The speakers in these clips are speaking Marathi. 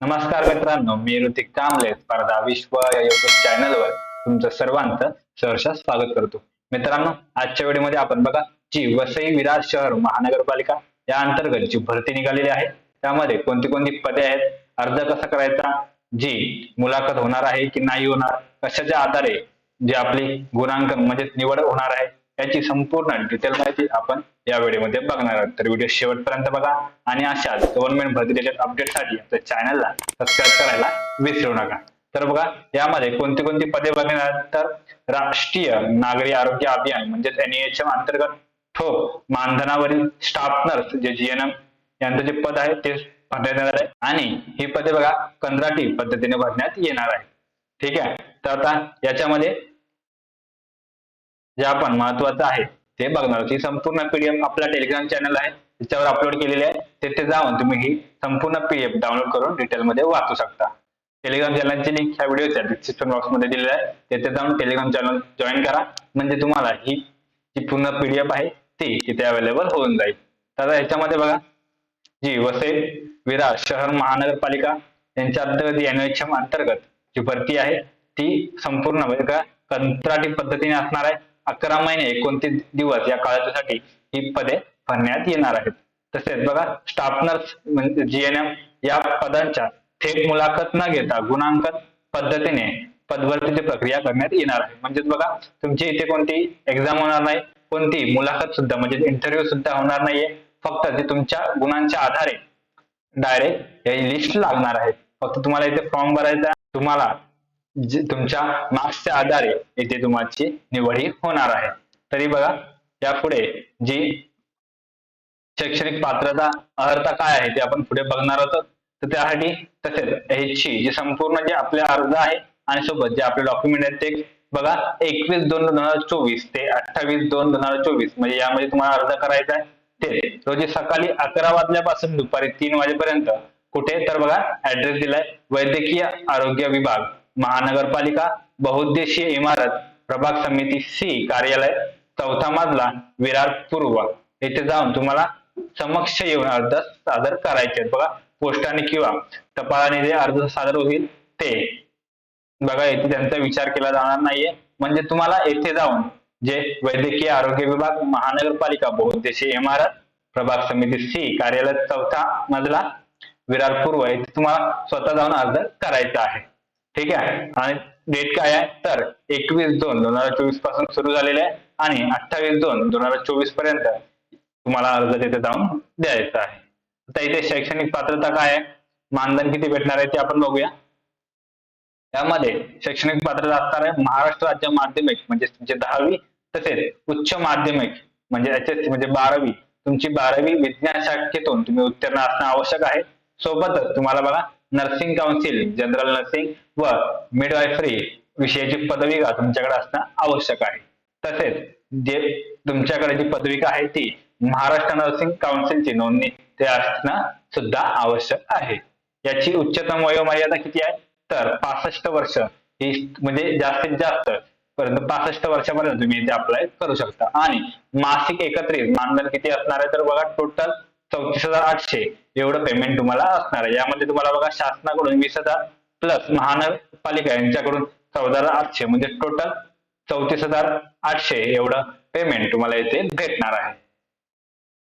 नमस्कार मित्रांनो मी ऋतिक कांबळे स्पर्धा विश्व या युट्यूब चॅनलवर तुमचं सर्वांचं सहर्ष स्वागत करतो. मित्रांनो आजच्या व्हिडिओमध्ये आपण बघा जी वसई विरार शहर महानगरपालिका या अंतर्गत जी भरती निघालेली आहे त्यामध्ये कोणती कोणती पदे आहेत अर्ज कसा करायचा जी मुलाखत होणार आहे की नाही होणार कशाच्या आधारे जी आपली गुणांकन म्हणजे निवड होणार आहे याची संपूर्ण डिटेल माहिती आपण या व्हिडिओमध्ये बघणार आहोत. तर व्हिडिओ शेवटपर्यंत बघा आणि अशाच गव्हर्नमेंट भरती रिलेटेड अपडेटसाठी आपल्या चॅनलला सबस्क्राईब करायला विसरू नका. तर बघा यामध्ये कोणती कोणती पदे बघणार आहेत? तर राष्ट्रीय नागरी आरोग्य अभियान म्हणजेच एनएचएम अंतर्गत ठोक मानधनावरील स्टाफ नर्स जे जीएनएम यांचं जे पद आहे ते भरण्यात येणार आहे. आणि ही पदे बघा कंत्राटी पद्धतीने भरण्यात येणार आहे ठीक आहे? तर आता याच्यामध्ये जे आपण महत्वाचं आहे ते बघणार. आहोत ही संपूर्ण पीडीएफ आपला टेलिग्राम चॅनल आहे त्याच्यावर अपलोड केलेली आहे. तिथे जाऊन तुम्ही ही संपूर्ण पीडीएफ डाउनलोड करून डिटेलमध्ये वाचू शकता. टेलिग्राम चॅनलची लिंक ह्या व्हिडिओच्या डिस्क्रिप्शन बॉक्समध्ये दिलेली आहे. तिथे जाऊन टेलिग्राम चॅनल जॉईन करा. म्हणजे तुम्हाला ही जी पूर्ण पीडीएफ आहे ती तिथे अवेलेबल होऊन जाईल. तर याच्यामध्ये बघा. जी वसई विरार शहर महानगरपालिका यांच्या अंतर्गत एनएचएम अंतर्गत जी भरती आहे ती संपूर्ण म्हणजे का कंत्राटी पद्धतीने असणार आहे. अकरा महिने एकोणतीस दिवस या काळासाठी ही पदे भरण्यात येणार आहेत. तसेच बघा स्टाफ नर्स म्हणजे जीएनएम या पदांच्या थेट मुलाखत न घेता गुणांकन पद्धतीने पदभरतीची प्रक्रिया करण्यात येणार आहे. म्हणजेच बघा तुमची इथे कोणती एक्झाम होणार नाही कोणती मुलाखत सुद्धा म्हणजे इंटरव्ह्यू सुद्धा होणार नाहीये. फक्त ते तुमच्या गुणांच्या आधारे डायरेक्ट हे लिस्ट लागणार आहे फक्त तुम्हाला इथे फॉर्म भरायचा तुम्हाला तुमच्या मार्क्सच्या आधारे इथे तुमची निवड ही होणार आहे. तरी बघा यापुढे जी शैक्षणिक पात्रता अर्हता काय आहे ते आपण पुढे बघणार आहोत. तर त्यासाठी तसेच ह्याची जी संपूर्ण जे आपले अर्ज आहे आणि सोबत जे आपले डॉक्युमेंट आहेत ते बघा एकवीस दोन दोन हजार चोवीस ते अठ्ठावीस दोन दोन हजार चोवीस म्हणजे यामध्ये तुम्हाला अर्ज करायचा आहे. ते रोजी सकाळी अकरा वाजल्यापासून दुपारी तीन वाजेपर्यंत कुठे? तर बघा ऍड्रेस दिलाय वैद्यकीय आरोग्य विभाग. महानगरपालिका बहुउद्देशीय इमारत प्रभाग समिती सी कार्यालय चौथा मजला विरार पूर्व. येथे जाऊन तुम्हाला समक्ष येऊन अर्ज सादर करायचे बघा पोस्टाने किंवा टपालाने जे अर्ज सादर होईल ते. बघा येथे त्यांचा विचार केला जाणार नाहीये. म्हणजे तुम्हाला येथे जाऊन जे वैद्यकीय आरोग्य विभाग महानगरपालिका बहुउद्देशीय इमारत प्रभाग समिती सी कार्यालय चौथा मजला विरार पूर्व. येथे तुम्हाला स्वतः जाऊन अर्ज करायचा आहे. ठीक आहे? आणि डेट काय आहे? तर एकवीस दोन दोन हजार चोवीसपासून सुरू झालेले आहे आणि अठ्ठावीस दोन दोन हजार चोवीसपर्यंत तुम्हाला अर्ज तिथे जाऊन द्यायचा आहे. आता इथे शैक्षणिक पात्रता काय आहे? मानधन किती भेटणार आहे ते आपण बघूया. यामध्ये शैक्षणिक पात्रता असणार आहे महाराष्ट्र राज्य माध्यमिक म्हणजे तुमचे दहावी तसेच उच्च माध्यमिक म्हणजे एच एस म्हणजे बारावी. तुमची बारावी विज्ञान शाखेतून तुम्ही उत्तीर्ण असणं आवश्यक आहे. सोबतच तुम्हाला बघा नर्सिंग काउन्सिल जनरल नर्सिंग व मिडवायफरी विषयाची पदविका तुमच्याकडे असणं आवश्यक आहे. तसेच जे तुमच्याकडे जी पदविका आहे ती महाराष्ट्र नर्सिंग काउन्सिलची नोंदणी ते असणं सुद्धा आवश्यक आहे. याची उच्चतम वयोमर्यादा किती आहे? तर पासष्ट वर्ष ही म्हणजे जास्तीत जास्त परंतु पासष्ट वर्षापर्यंत तुम्ही इथे अप्लाय करू शकता. आणि मासिक एकत्रित मानधन किती असणार आहे? तर बघा टोटल चौतीस हजार आठशे एवढं पेमेंट तुम्हाला असणार आहे. यामध्ये तुम्हाला बघा शासनाकडून वीस हजार प्लस महानगरपालिका यांच्याकडून चौदा हजार आठशे म्हणजे टोटल चौतीस हजार आठशे एवढं पेमेंट तुम्हाला इथे भेटणार आहे.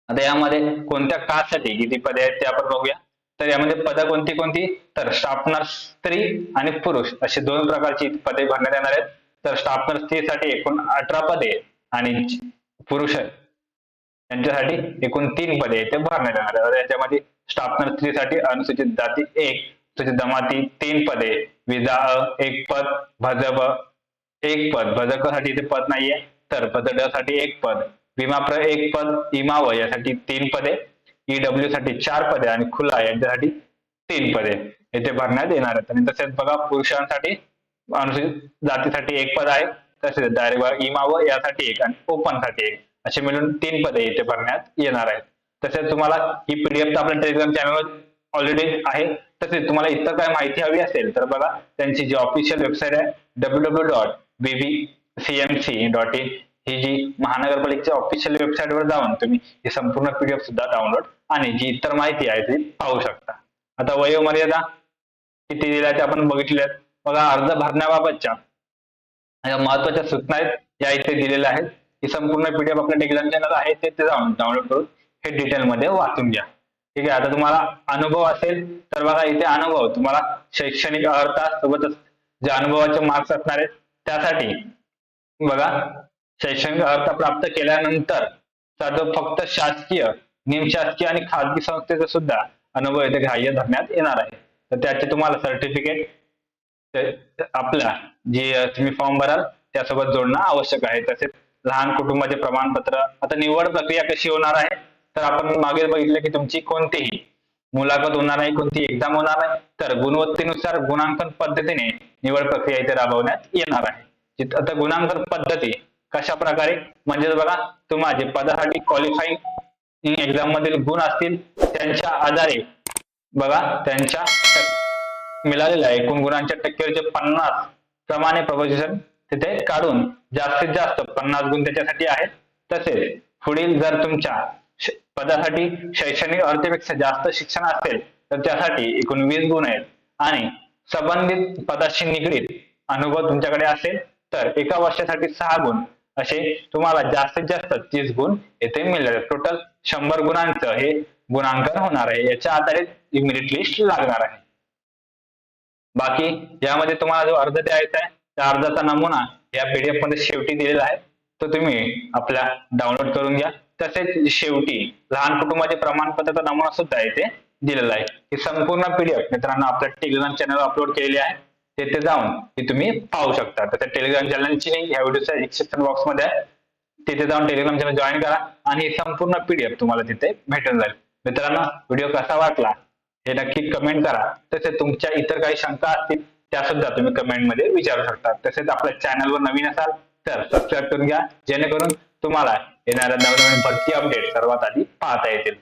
आता यामध्ये कोणत्या कास्टसाठी किती पदे आहेत ते आपण बघूया. तर यामध्ये पदं कोणती कोणती? तर स्टाफनर स्त्री आणि पुरुष अशी दोन प्रकारची पदे भरण्यात येणार आहेत. तर स्टाफनर स्त्रीसाठी एकूण अठरा पदे आणि पुरुष यांच्यासाठी एकूण तीन पदे इथे भरण्यात येणार आहेत. याच्यामध्ये स्टाफनर स्त्रीसाठी अनुसूचित जाती एक अनुसूचित जमाती तीन पदे. विजा एक पद. भजब एक पद. भजकसाठी इथे पद नाहीये तर पदसाठी एक पद. विमाप्र एक पद. इमाव यासाठी तीन पदे. ईडब्ल्यू साठी चार पदे आणि खुला यांच्यासाठी तीन पदे. येथे भरण्यात येणार आहेत आणि तसेच बघा पुरुषांसाठी अनुसूचित जातीसाठी एक पद आहे. तसेच डायरेक्ट इमाव यासाठी एक आणि ओपनसाठी एक. असे मिळून तीन पदे इथे भरण्यात येणार आहेत. तसेच तुम्हाला ही पीडीएफ आपल्या टेलिग्राम चॅनलवर ऑलरेडी आहे. तसेच तुम्हाला इतर काय माहिती हवी असेल तर बघा त्यांची जी ऑफिशियल वेबसाईट आहे W W dot BB CMC dot in ही जी महानगरपालिकेच्या ऑफिशियल वेबसाईटवर जाऊन तुम्ही ही संपूर्ण पीडीएफ सुद्धा डाउनलोड आणि जी इतर माहिती आहे ती पाहू शकता. आता वयोमर्यादा किती दिल्या ते आपण बघितले बघा अर्ज भरण्याबाबतच्या महत्त्वाच्या सूचना आहेत या इथे दिलेल्या आहेत. ही संपूर्ण पीडीएफ आपल्या टेलिग्राम चॅनल आहे ते ते जाऊन डाउनलोड करून हे डिटेल मध्ये वाचून घ्या. ठीक आहे आता तुम्हाला अनुभव असेल तर बघा इथे अनुभव तुम्हाला शैक्षणिक अर्हता सोबतच जे अनुभवाचे मार्क्स असणार आहेत त्यासाठी बघा शैक्षणिक अर्हता प्राप्त केल्यानंतर फक्त शासकीय निमशासकीय आणि खाजगी संस्थेचा सुद्धा अनुभव येथे ग्राह्य धरण्यात येणार आहे. तर त्याचे तुम्हाला सर्टिफिकेट आपल्या जे तुम्ही फॉर्म भराल त्यासोबत जोडणं आवश्यक आहे. तसेच लहान कुटुंबाचे प्रमाणपत्र आता निवड प्रक्रिया कशी होणार आहे? तर आपण मागे बघितलं की तुमची कोणतीही मुलाखत होणार नाही कोणती एक्झाम होणार नाही तर गुणवत्तेनुसार गुणांकन पद्धतीने निवड प्रक्रिया इथे राबवण्यात येणार आहे. आता गुणांकन पद्धती कशा प्रकारे म्हणजे बघा तुम्हाला पदासाठी क्वालिफाईंग एक्झाम मधील गुण असतील त्यांच्या आधारे बघा त्यांच्या मिळालेल्या एकूण गुणांच्या टक्केवरचे पन्नास प्रमाणे प्रपोजिशन तिथे काढून जास्तीत जास्त पन्नास गुण त्याच्यासाठी आहेत. तसेच पुढील जर तुमच्या पदासाठी शैक्षणिक अर्हतेपेक्षा जास्त शिक्षण असेल तर त्यासाठी एकूण वीस गुण आहेत. आणि संबंधित पदाशी निगडीत अनुभव तुमच्याकडे असेल तर एका वर्षासाठी सहा गुण. असे तुम्हाला जास्तीत जास्त तीस गुण येथे मिळेल टोटल शंभर गुणांचं हे गुणांकन होणार आहे. याच्या आधारे मेरिट लिस्ट लागणार आहे. बाकी यामध्ये तुम्हाला जो अर्ज द्यायचा आहे त्या अर्जाचा नमुना या पीडीएफमध्ये शेवटी दिलेला आहे. तो तुम्ही आपल्या डाउनलोड करून घ्या. तसेच शेवटी लहान कुटुंबाचे प्रमाणपत्राचा नमुना सुद्धा येथे दिलेला आहे. हे संपूर्ण पीडीएफ मित्रांनो आपल्या टेलिग्राम चॅनल अपलोड केलेली आहे. तेथे जाऊन ती तुम्ही पाहू शकता. तर त्या टेलिग्राम चॅनलची लिंक ह्या व्हिडिओच्या डिस्क्रिप्शन बॉक्समध्ये आहे. तिथे जाऊन टेलिग्राम चॅनल जॉईन करा आणि संपूर्ण पीडीएफ तुम्हाला तिथे भेटून जाईल. मित्रांनो व्हिडिओ कसा वाटला हे नक्की कमेंट करा. तसेच तुमच्या इतर काही शंका असतील त्या सुद्धा तुम्ही कमेंटमध्ये विचारू शकता. तसेच आपल्या चॅनलवर नवीन असाल तर सबस्क्राईब करून घ्या. जेणेकरून तुम्हाला येणाऱ्या नवनवीन भरती अपडेट सर्वात आधी पाहता येतील.